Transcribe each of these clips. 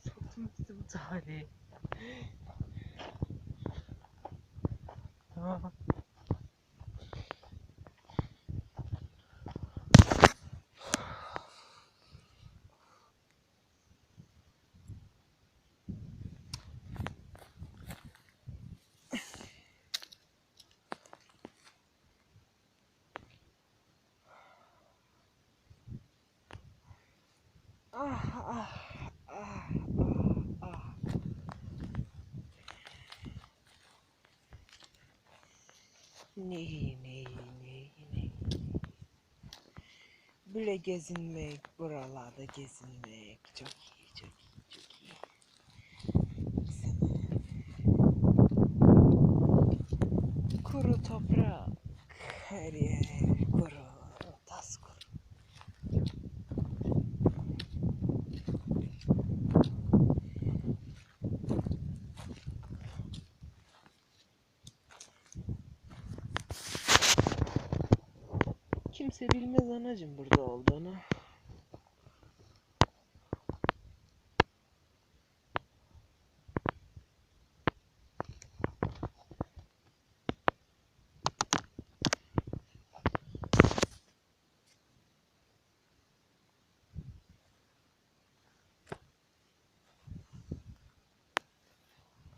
소금 좀 잘해. 아. Ah ah ah ah neyi. Böyle gezinmek, buralarda gezinmek çok iyi çok iyi çok iyi. Kuru toprak her yer kuru, tas kuru. Kimse bilmez anacım burada olduğunu.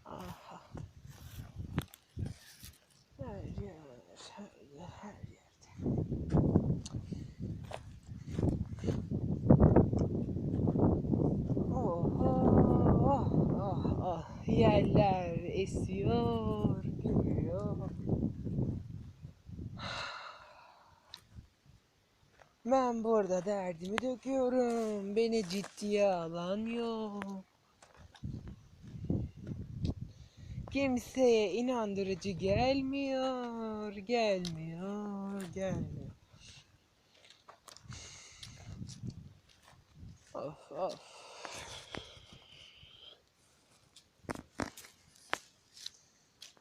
Aha. Her yer, her yer, her yerde. Oh, oh, oh, oh. Yerler esiyor, gülüyor. Ben burada derdimi döküyorum. Beni ciddiye alan yok. Kimseye inandırıcı gelmiyor, gelmiyor, gelmiyor. Of of.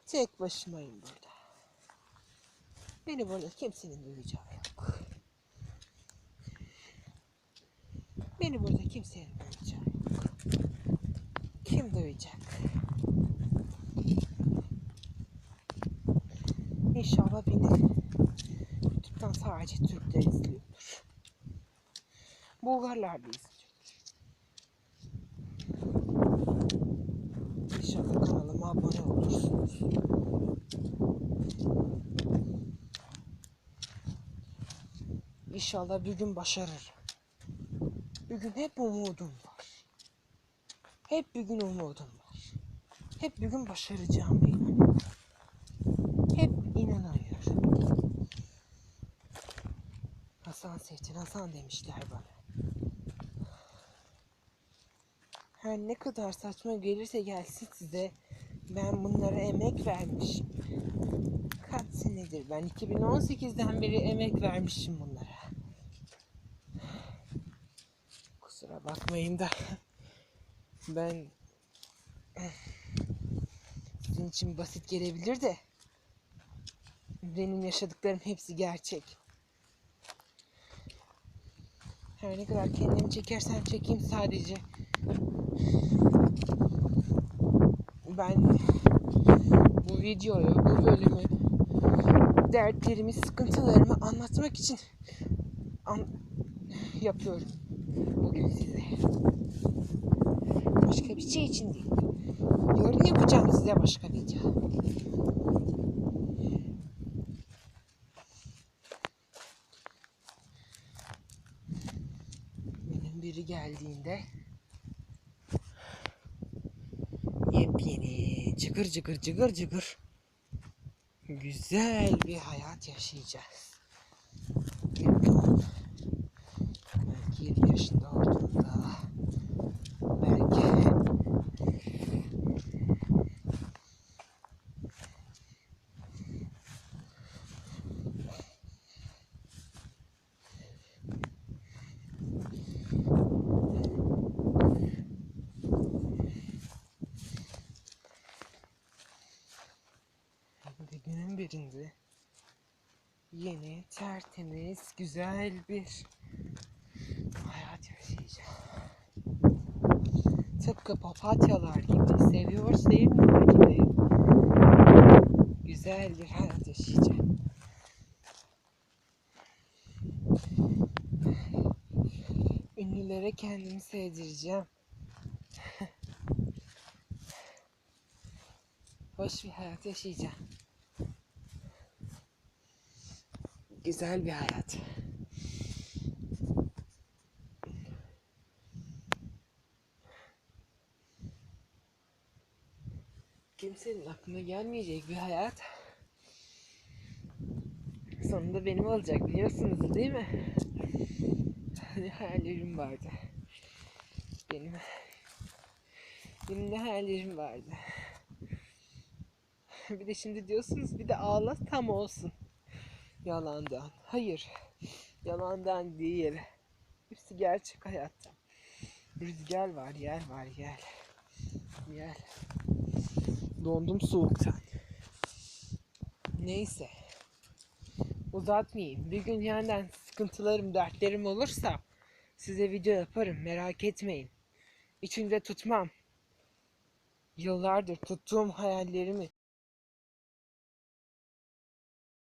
Tek başımayım burada. Beni burada kimsenin duyacağı yok. Beni burada kimsenin duyacağı yok. Kim duyacak? İnşallah beni YouTube'dan sadece Türkler izliyordur. Bulgarlar da izleyecek. İnşallah kanalıma abone olursunuz. İnşallah bir gün başarır. Bir gün hep umudum var. Hep bir gün umudum var. Hep bir gün başaracağıma inanıyorum. Hep inanıyorum. Hasan Seyit'in Hasan demişler bana. Her ne kadar saçma gelirse gelsin size ben bunlara emek vermişim. Kaç senedir ben 2018'den beri emek vermişim bunlara. Kusura bakmayın da ben sizin için basit gelebilir de benim yaşadıklarım hepsi gerçek. Her ne kadar kendimi çekersem çekeyim sadece. Ben bu videoyu, bu bölümü dertlerimi, sıkıntılarımı anlatmak için an- yapıyorum bugün size. Başka bir şey için değil. Yarın yapacağım size başka video. Benim biri geldiğinde yepyeni cıgır cıgır cıgır cıgır güzel bir hayat yaşayacağız. Bir de günün birinde yeni, tertemiz, güzel bir hayat yaşayacağım. Tıpkı papatyalar gibi, seviyor sevmiyor gibi güzel bir hayat yaşayacağım. Ünlülere kendimi sevdireceğim. Hoş bir hayat yaşayacağım. Güzel bir hayat. Kimsenin aklına gelmeyecek bir hayat. Sonunda benim olacak biliyorsunuz değil mi? Hani hayallerim vardı. Benim benim de hayallerim vardı. Bir de şimdi diyorsunuz bir de ağla tam olsun. Yalandan. Hayır. Yalandan değil. Hepsi gerçek hayatta. Rüzgar var, yer var, yer. Yer. Dondum soğuktan. Neyse. Uzatmayayım. Bir gün yeniden sıkıntılarım, dertlerim olursa size video yaparım. Merak etmeyin. İçimde tutmam. Yıllardır tuttuğum hayallerimi